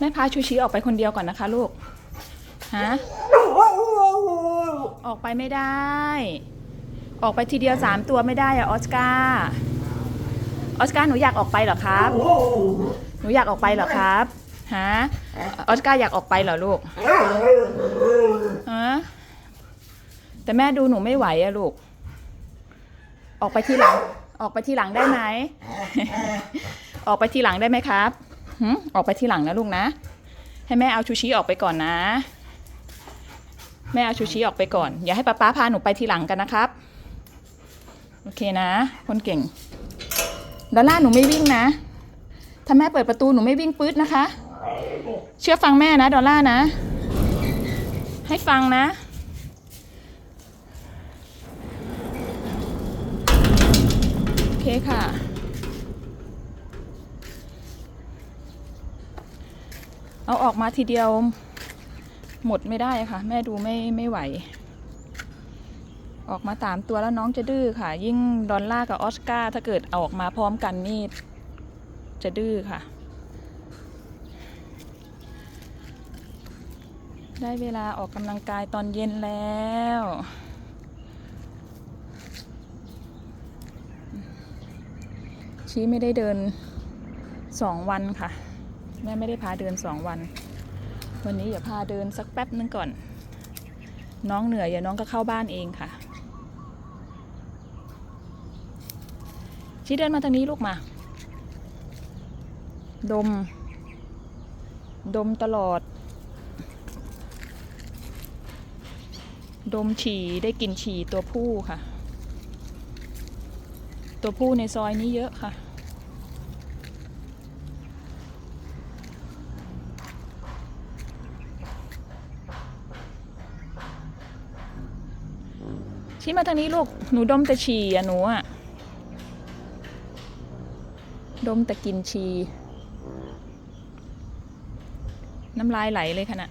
แม่พาชูชีออกไปคนเดียวก่อนนะคะลูก ฮะ ออกไปไม่ได้ ออกไปทีเดียวสามตัวไม่ได้อะออสการ์ ออสการ์หนูอยากออกไปเหรอครับ หนูอยากออกไปเหรอครับ ฮะ ออสการ์อยากออกไปเหรอลูก ฮะ แต่แม่ดูหนูไม่ไหวอะลูก ออกไปทีหลัง ออกไปทีหลังได้ไหม ออกไปทีหลังได้ไหมครับ ออกไปทีหลังนะลูกนะ ให้แม่เอาชูชีออกไปก่อนนะ แม่เอาชูชีออกไปก่อน อย่าให้ป๊าป๊าพาหนูไปทีหลังกันนะครับ โอเคนะ คนเก่งดอลล่าหนูไม่วิ่งนะ ถ้าแม่เปิดประตูหนูไม่วิ่งปื๊ดนะคะ เชื่อฟังแม่นะดอลล่านะ ให้ฟังนะโอเคค่ะ เอาออกมาทีเดียวหมดไม่ได้ค่ะ แม่ดูไม่ไม่ไหว ออกมาตามตัวแล้วน้องจะดื้อค่ะ ยิ่งดอลล่ากับออสการ์ถ้าเกิดเอาออกมาพร้อมกันนี่จะดื้อค่ะ ได้เวลาออกกำลังกายตอนเย็นแล้วชี้ไม่ได้เดินสองวันค่ะ แม่ไม่ได้พาเดินสองวัน วันนี้อย่าพาเดินสักแป๊บนึงก่อน น้องเหนื่อยอย่าน้องก็เข้าบ้านเองค่ะ ชี้เดินมาทางนี้ลูกมา ดม ดมตลอด ดมฉี่ได้กลินฉี่ตัวผู้ค่ะ ตัวผู้ในซอยนี้เยอะค่ะ ชี้มาทางนี้ลูก หนูดมแต่ฉี่อะหนูอะดมแต่กินฉี่น้ำลายไหลเลยค่ะน่ะ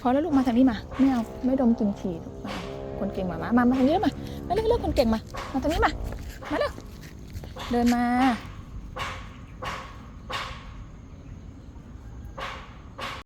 พอแล้วลูกมาทางนี้มา ไม่เอา ไม่ดมกินฉี่มาคนเก่งมามามามาทางนี้มามาเร็วๆคนเก่งมา มาทางนี้มา มาเร็วเดินมา